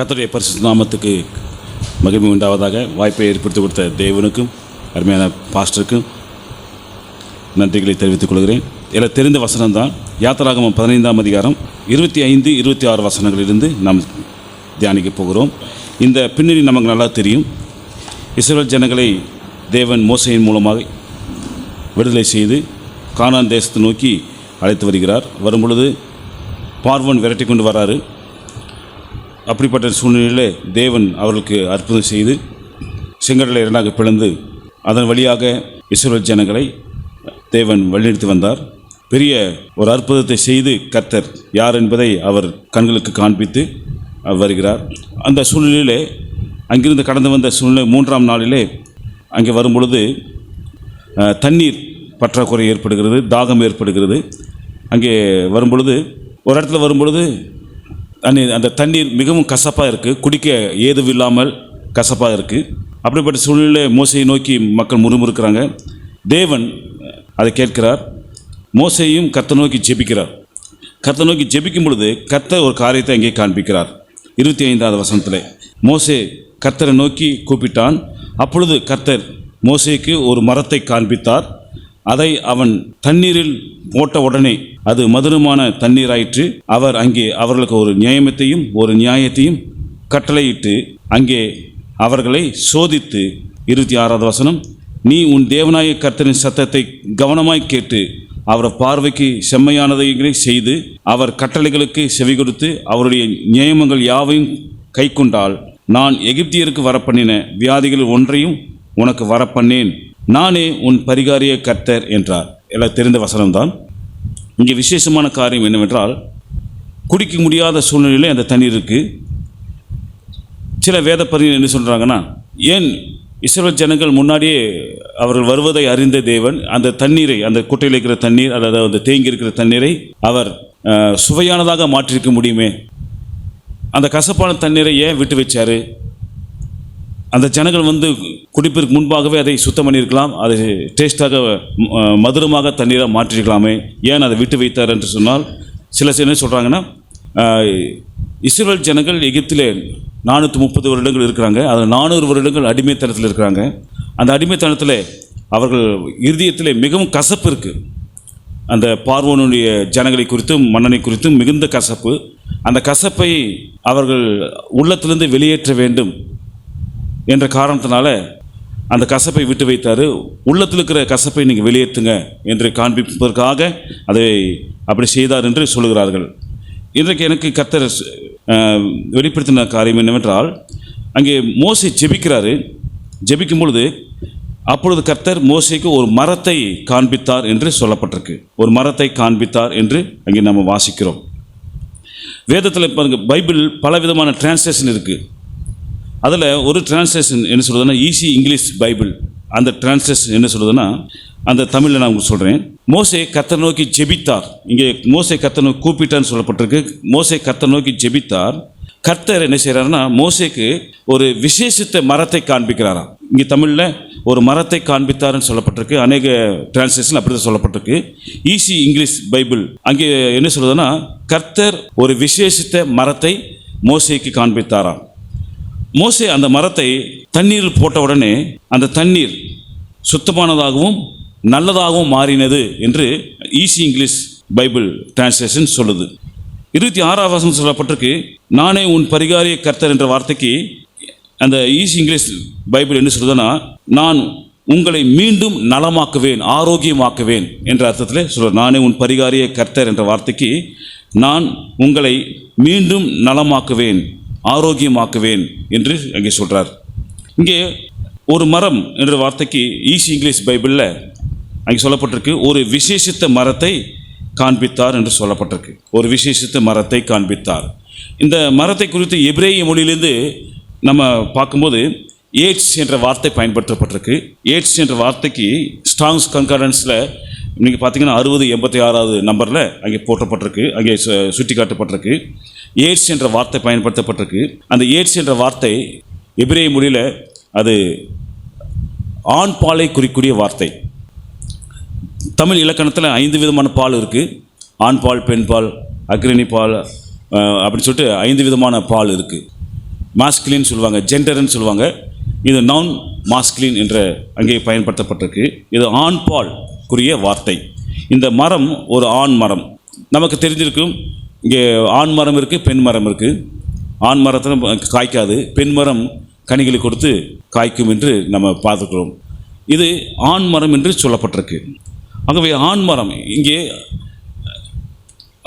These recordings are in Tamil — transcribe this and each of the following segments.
கத்தருடைய பரிசு நாமத்துக்கு மகிமை உண்டாவதாக வாய்ப்பை ஏற்படுத்தி கொடுத்த தேவனுக்கும் அருமையான பாஸ்டருக்கும் நன்றிகளை தெரிவித்துக் கொள்கிறேன். இதில் தெரிந்த வசனம் தான் யாத்திராகமம் பதினைந்தாம் அதிகாரம் இருபத்தி ஐந்து இருபத்தி ஆறு வசனங்களிலிருந்து நாம் தியானிக்க போகிறோம். இந்த பின்னணி நமக்கு நல்லா தெரியும். இஸ்ரேல் ஜனங்களை தேவன் மோசையின் மூலமாக விடுதலை செய்து கானான் தேசத்தை நோக்கி அழைத்து வருகிறார். வரும்பொழுது பார்வன் விரட்டி கொண்டு வராரு. அப்படிப்பட்ட சூழ்நிலையிலே தேவன் அவர்களுக்கு அற்புதம் செய்து செங்கடலை இரண்டாக பிளந்து அதன் வழியாக இஸ்ரேல் ஜனங்களை தேவன் வழிநடத்தி வந்தார். பெரிய ஒரு அற்புதத்தை செய்து கர்த்தர் யார் என்பதை அவர் கண்களுக்கு காண்பித்து வருகிறார். அந்த சூழ்நிலையிலே அங்கிருந்து கடந்து வந்த சூழ்நிலை மூன்றாம் நாளிலே அங்கே வரும்பொழுது தண்ணீர் பற்றாக்குறை ஏற்படுகிறது தாகம் ஏற்படுகிறது. அங்கே வரும்பொழுது ஒரு இடத்துல வரும்பொழுது அன்னி அந்த தண்ணீர் மிகவும் கசப்பாக இருக்குது குடிக்க ஏதும் இல்லாமல் கசப்பாக இருக்குது அப்படிப்பட்ட சூழ்நிலை மோசையை நோக்கி மக்கள் முறுமுறுக்கிறாங்க தேவன் அதை கேட்கிறார். மோசையும் கத்தை நோக்கி ஜெபிக்கிறார். கத்தை நோக்கி ஜெபிக்கும் பொழுது கர்த்தர் ஒரு காரியத்தை அங்கே காண்பிக்கிறார். இருபத்தி ஐந்தாவது வசனத்தில் மோசே கர்த்தரை நோக்கி கூப்பிட்டான். அப்பொழுது கர்த்தர் மோசைக்கு ஒரு மரத்தை காண்பித்தார். அதை அவன் தண்ணீரில் போட்ட உடனே அது மதுரமான தண்ணீராயிற்று. அவர் அங்கே அவர்களுக்கு ஒரு நியாயத்தையும் ஒரு நியாயத்தையும் கட்டளையிட்டு அங்கே அவர்களை சோதித்து இருபத்தி ஆறாவது வசனம் நீ உன் தேவநாய கர்த்தரின் சத்தத்தை கவனமாய் கேட்டு அவர் பார்வைக்கு செம்மையானதைகளை செய்து அவர் கட்டளைகளுக்கு செவி கொடுத்து அவருடைய நியமங்கள் யாவையும் கைக்கொண்டால் நான் எகிப்தியருக்கு வரப்பண்ணின வியாதிகள் ஒன்றையும் உனக்கு வரப்பண்ணேன் நானே உன் பரிகாரிய கர்த்தர் என்றார். எல்லாம் தெரிந்த வசனம்தான். இங்கே விசேஷமான காரியம் என்னவென்றால் குடிக்க முடியாத சூழ்நிலையில் அந்த தண்ணீர் இருக்குது சில வேத என்ன சொல்கிறாங்கன்னா ஏன் இஸ்ரேல் ஜனங்கள் முன்னாடியே அவர்கள் வருவதை அறிந்த தேவன் அந்த தண்ணீரை அந்த குட்டையில் இருக்கிற தண்ணீர் அல்லது அந்த தேங்கி இருக்கிற தண்ணீரை அவர் சுவையானதாக மாற்றிருக்க முடியுமே? அந்த கசப்பான தண்ணீரை ஏன் விட்டு வச்சார்? அந்த ஜனங்கள் வந்து குடிப்பிற்கு முன்பாகவே அதை சுத்தம் பண்ணியிருக்கலாம். அதை டேஸ்டாக மதுரமாக தண்ணீராக மாற்றிருக்கலாமே ஏன் அதை விட்டு வைத்தார் என்று சொன்னால் சில சில என்ன சொல்கிறாங்கன்னா இஸ்ரேல் ஜனங்கள் எகிப்திலே நானூற்றி முப்பது வருடங்கள் இருக்கிறாங்க. அதில் நானூறு வருடங்கள் அடிமைத்தனத்தில் இருக்கிறாங்க. அந்த அடிமைத்தனத்தில் அவர்கள் இறுதியத்தில் மிகவும் கசப்பு இருக்குது அந்த பார்வோனுடைய ஜனங்களை குறித்தும் மன்னனை குறித்தும் மிகுந்த கசப்பு. அந்த கசப்பை அவர்கள் உள்ளத்திலிருந்து வெளியேற்ற வேண்டும் என்ற காரணத்தினால அந்த கசப்பை விட்டு வைத்தார். உள்ளத்தில் இருக்கிற கசப்பை நீங்கள் வெளியேற்றுங்க என்று காண்பிப்பதற்காக அதை அப்படி செய்தார் என்று சொல்லுகிறார்கள். இன்றைக்கு எனக்கு கர்த்தர் வெளிப்படுத்தின காரியம் என்னவென்றால் அங்கே மோசை ஜெபிக்கிறாரு. ஜெபிக்கும் பொழுது அப்பொழுது கர்த்தர் மோசைக்கு ஒரு மரத்தை காண்பித்தார் என்று சொல்லப்பட்டிருக்கு. ஒரு மரத்தை காண்பித்தார் என்று அங்கே நம்ம வாசிக்கிறோம். வேதத்தில் பாருங்கள் பைபிள் பல விதமான டிரான்ஸ்லேஷன் இருக்குது அதில் ஒரு டிரான்ஸ்லேஷன் என்ன சொல்கிறதுன்னா ஈஸி இங்கிலீஷ் பைபிள் அந்த டிரான்ஸ்லேஷன் என்ன சொல்கிறதுன்னா அந்த தமிழில் நான் உங்களுக்கு சொல்கிறேன் மோசே கத்த நோக்கி ஜெபித்தார். இங்கே மோசை கத்த நோக்கி கூப்பிட்டான்னு சொல்லப்பட்டிருக்கு. மோசே கத்தர் நோக்கி ஜெபித்தார். கர்த்தர் என்ன செய்கிறாருன்னா மோசேக்கு ஒரு விசேஷித்த மரத்தை காண்பிக்கிறாராம். இங்கே தமிழில் ஒரு மரத்தை காண்பித்தார்னு சொல்லப்பட்டிருக்கு. அநேக டிரான்ஸ்லேஷன் அப்படி தான் சொல்லப்பட்டிருக்கு ஈஸி இங்கிலீஷ் பைபிள் அங்கே என்ன சொல்லுதுன்னா கர்த்தர் ஒரு விசேஷித்த மரத்தை மோசைக்கு காண்பித்தாராம். மோசே அந்த மரத்தை தண்ணீரில் போட்ட உடனே அந்த தண்ணீர் சுத்தமானதாகவும் நல்லதாகவும் மாறினது என்று ஈஸி இங்கிலீஷ் பைபிள் டிரான்ஸ்லேஷன் சொல்லுது. இருபத்தி ஆறாம் வசனம் சொல்லப்பட்டிருக்கு நானே உன் பரிகாரிய கர்த்தர் என்ற வார்த்தைக்கு அந்த ஈஸி இங்கிலீஷ் பைபிள் என்ன சொல்லுதுன்னா நான் உங்களை மீண்டும் நலமாக்குவேன் ஆரோக்கியமாக்குவேன் என்ற அர்த்தத்தில் சொல்ற நானே உன் பரிகாரிய கர்த்தர் என்ற வார்த்தைக்கு நான் உங்களை மீண்டும் நலமாக்குவேன் ஆரோக்கியமாக்குவேன் என்று அங்கே சொல்கிறார் இங்கே ஒரு மரம் என்ற வார்த்தைக்கு ஈஸி இங்கிலீஷ் பைபிளில் அங்கே சொல்லப்பட்டிருக்கு. ஒரு விசேஷித்த மரத்தை காண்பித்தார் என்று சொல்லப்பட்டிருக்கு. ஒரு விசேஷித்த மரத்தை காண்பித்தார். இந்த மரத்தை குறித்து எபிரேய மொழியிலிருந்து நம்ம பார்க்கும்போது ஏட்ஸ் என்ற வார்த்தை பயன்படுத்தப்பட்டிருக்கு. ஏட்ஸ் என்ற வார்த்தைக்கு ஸ்ட்ராங்ஸ் கன்கார்டன்ஸில் நீங்கள் பார்த்தீங்கன்னா அறுபது எண்பத்தி ஆறாவது நம்பரில் அங்கே போட்டப்பட்டிருக்கு அங்கே சு- சுட்டி காட்டப்பட்டிருக்கு ஏட்ஸ் என்ற வார்த்தை பயன்படுத்தப்பட்டிருக்கு. அந்த ஏட்ஸ் என்ற வார்த்தை எபிரே மொழியில் அது ஆண் பாலை குறிக்கூடிய வார்த்தை. தமிழ் இலக்கணத்தில் ஐந்து விதமான பால் இருக்குது ஆண் பால் பெண் பால் அக்ரணி பால் அப்படின்னு சொல்லிட்டு ஐந்து விதமான பால் இருக்குது மாஸ்கிலின் சொல்லுவாங்க ஜெண்டர்னு சொல்லுவாங்க. இது நான் மாஸ்கிலின் என்ற அங்கே பயன்படுத்தப்பட்டிருக்கு. இது ஆண் பால் குறிய வார்த்தை. இந்த மரம் ஒரு ஆண் மரம். நமக்கு தெரிஞ்சிருக்கும் இங்கே ஆண் மரம் இருக்குது பெண் மரம் இருக்குது ஆண் மரத்தில் காய்க்காது பெண் மரம் கனிகளை கொடுத்து காய்க்கும் என்று நம்ம பார்த்துக்கிறோம். இது ஆண் மரம் என்று சொல்லப்பட்டிருக்கு. ஆகவே ஆண் மரம் இங்கே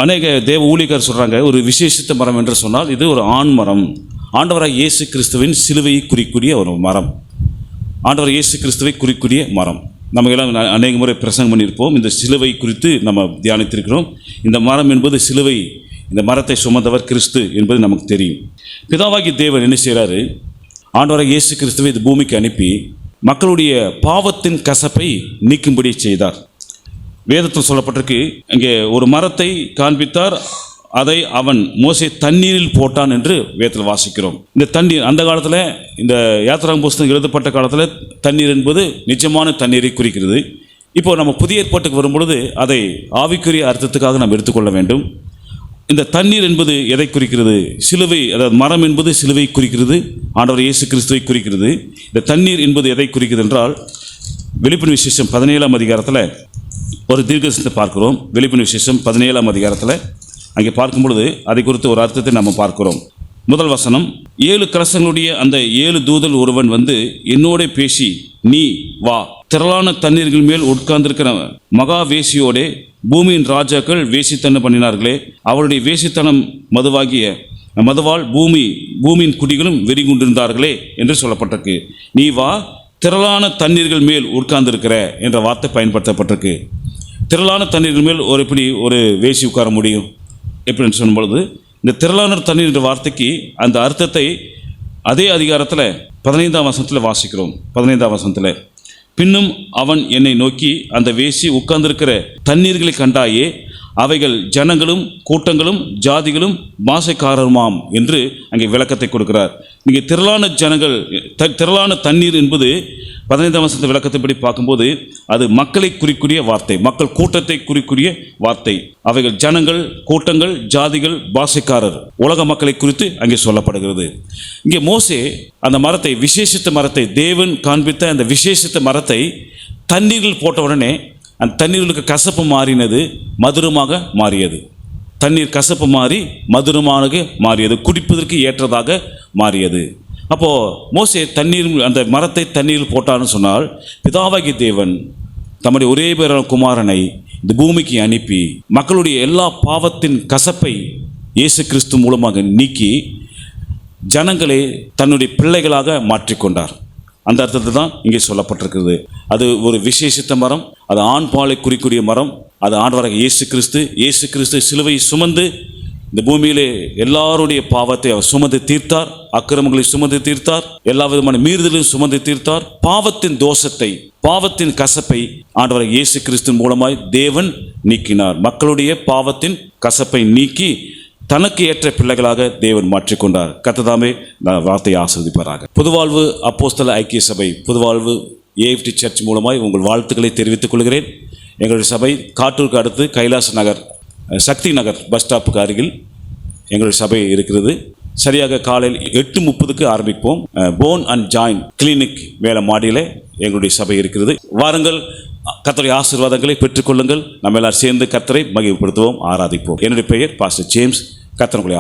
அநேக தேவ ஊழியக்கார் சொல்கிறாங்க ஒரு விசேஷித்த மரம் என்று சொன்னால் இது ஒரு ஆண் மரம். ஆண்டவராக இயேசு கிறிஸ்துவின் சிலுவையை குறிக்கூடிய ஒரு மரம். ஆண்டவர் இயேசு கிறிஸ்துவை குறிக்கூடிய மரம். நம்ம எல்லாம் அநேக முறை பிரசங்கம் பண்ணியிருப்போம். இந்த சிலுவை குறித்து நம்ம தியானித்திருக்கிறோம். இந்த மரம் என்பது சிலுவை இந்த மரத்தை சுமந்தவர் கிறிஸ்து என்பது நமக்கு தெரியும். பிதாவாகி தேவன் என்ன செய்கிறாரு ஆண்டவராக இயேசு கிறிஸ்துவை இந்த பூமிக்கு அனுப்பி மக்களுடைய பாவத்தின் கசப்பை நீக்கும்படி செய்தார். வேதத்தில் சொல்லப்பட்டிருக்கு இங்கே ஒரு மரத்தை காண்பித்தார் அதை அவன் மோசை தண்ணீரில் போட்டான் என்று வேதத்தில் வாசிக்கிறோம். இந்த தண்ணீர் அந்த காலத்தில் இந்த யாத்திராம் புஸ்தகம் எழுதப்பட்ட காலத்தில் தண்ணீர் என்பது நிஜமான தண்ணீரை குறிக்கிறது. இப்போ நம்ம புதிய ஏற்பாட்டுக்கு வரும்பொழுது அதை ஆவிக்குரிய அர்த்தத்துக்காக நாம் எடுத்துக்கொள்ள வேண்டும். இந்த தண்ணீர் என்பது எதை குறிக்கிறது? சிலுவை அதாவது மரம் என்பது சிலுவை குறிக்கிறது ஆண்டவர் இயேசு கிறிஸ்துவை குறிக்கிறது. இந்த தண்ணீர் என்பது எதை குறிக்கிறது என்றால் வெளிப்பின் விசேஷம் பதினேழாம் அதிகாரத்தில் ஒரு தீர்க்கதரிசனத்தை பார்க்கிறோம். வெளிப்பின் விசேஷம் பதினேழாம் அதிகாரத்தில் அங்கே பார்க்கும் பொழுது அதை குறித்து ஒரு அர்த்தத்தை நம்ம பார்க்கிறோம். முதல் வசனம் ஏழு கலசங்களுடைய அந்த ஏழு தூதல் ஒருவன் வந்து என்னோட பேசி நீ வா. திரளான தண்ணீர்கள் மேல் உட்கார்ந்திருக்கிற மகா வேசியோடே பூமியின் ராஜாக்கள் வேசித்தனம் பண்ணினார்களே அவருடைய வேசித்தனம் மதுவாகிய மதுவால் பூமி பூமியின் குடிகளும் வெறிகுண்டிருந்தார்களே என்று சொல்லப்பட்டிருக்கு. நீ வா திரளான தண்ணீர்கள் மேல் உட்கார்ந்திருக்கிற என்ற வார்த்தை பயன்படுத்தப்பட்டிருக்கு. திரளான தண்ணீர்கள் மேல் ஒரு எப்படி ஒரு வேசி உட்கார முடியும்? எப்படின்னு சொல்லும் பொழுது இந்த திரளான தண்ணீர் என்ற வார்த்தைக்கு அந்த அர்த்தத்தை அதே அதிகாரத்தில் பதினைந்தாம் வசனத்தில் வாசிக்கிறோம். பதினைந்தாம் வசனத்தில் பின்னும் அவன் என்னை நோக்கி அந்த வேசி உட்கார்ந்திருக்கிற தண்ணீர்களை கண்டாயே அவைகள் ஜனங்களும் கூட்டங்களும் ஜாதிகளும் பாசைக்காரருமாம் என்று அங்கே விளக்கத்தை கொடுக்கிறார். இங்கே திரளான ஜனங்கள் த- திரளான தண்ணீர் என்பது பதினைந்தாம் வசனத்தை விளக்கத்தின்படி பார்க்கும்போது அது மக்களை குறிக்கூடிய வார்த்தை மக்கள் கூட்டத்தை குறிக்கூடிய வார்த்தை. அவைகள் ஜனங்கள் கூட்டங்கள் ஜாதிகள் பாஷைக்காரர். உலக மக்களை குறித்து அங்கே சொல்லப்படுகிறது. இங்கே மோசே அந்த மரத்தை விசேஷித்த மரத்தை தேவன் காண்பித்த அந்த விசேஷித்த மரத்தை தண்ணீரில் போட்ட உடனே அந்த தண்ணீர்களுக்கு கசப்பு மாறினது மதுரமாக மாறியது. தண்ணீர் கசப்பு மாறி மதுரமாக மாறியது குடிப்பதற்கு ஏற்றதாக மாறியது. அப்போது மோசே தண்ணீர் அந்த மரத்தை தண்ணீரில் போட்டான்னு சொன்னால் பிதாவாகி தேவன் தம்முடைய ஒரே பேரான குமாரனை இந்த பூமிக்கு அனுப்பி மக்களுடைய எல்லா பாவத்தின் கசப்பை இயேசு கிறிஸ்து மூலமாக நீக்கி ஜனங்களை தன்னுடைய பிள்ளைகளாக மாற்றிக்கொண்டார். அந்த அர்த்தத்தை தான் இங்கே சொல்லப்பட்டிருக்கிறது. அது ஒரு விசேஷித்த மரம் அது ஆண் பாலை குறிக்கூடிய மரம் அது ஆண்டவராக இயேசு கிறிஸ்து இயேசு கிறிஸ்து சிலுவை சுமந்து இந்த பூமியிலே எல்லாருடைய பாவத்தை அவர் சுமந்து தீர்த்தார் அக்கிரமங்களை சுமந்து தீர்த்தார் எல்லா விதமான மீறுதலையும் சுமந்து தீர்த்தார். பாவத்தின் தோஷத்தை பாவத்தின் கசப்பை ஆண்டவர் இயேசு கிறிஸ்தின் மூலமாய் தேவன் நீக்கினார். மக்களுடைய பாவத்தின் கசப்பை நீக்கி தனக்கு ஏற்ற பிள்ளைகளாக தேவன் மாற்றிக்கொண்டார். கத்ததாமே நான் வார்த்தையை ஆஸ்வதிப்பாராக புதுவாழ்வு அப்போஸ்தல ஐக்கிய சபை புதுவாழ்வு ஏஎஃப்டி சர்ச் மூலமாய் உங்கள் வாழ்த்துக்களை தெரிவித்துக் கொள்கிறேன். எங்களுடைய சபை காட்டூருக்கு அடுத்து கைலாச நகர் சக்தி நகர் பஸ் ஸ்டாப்புக்கு அருகில் எங்களுடைய சபை இருக்கிறது. சரியாக காலையில் எட்டு முப்பதுக்கு ஆரம்பிப்போம். போன் அண்ட் ஜாயின் கிளினிக் மேலே மாடியில் எங்களுடைய சபை இருக்கிறது. வாருங்கள் கத்தரை ஆசீர்வாதங்களை பெற்றுக்கொள்ளுங்கள். நம்ம எல்லாரும் சேர்ந்து கத்தரை மகிழ்ப்படுத்துவோம் ஆராதிப்போம். என்னுடைய பெயர் பாஸ்டர் ஜேம்ஸ் கர்த்தர் உங்களை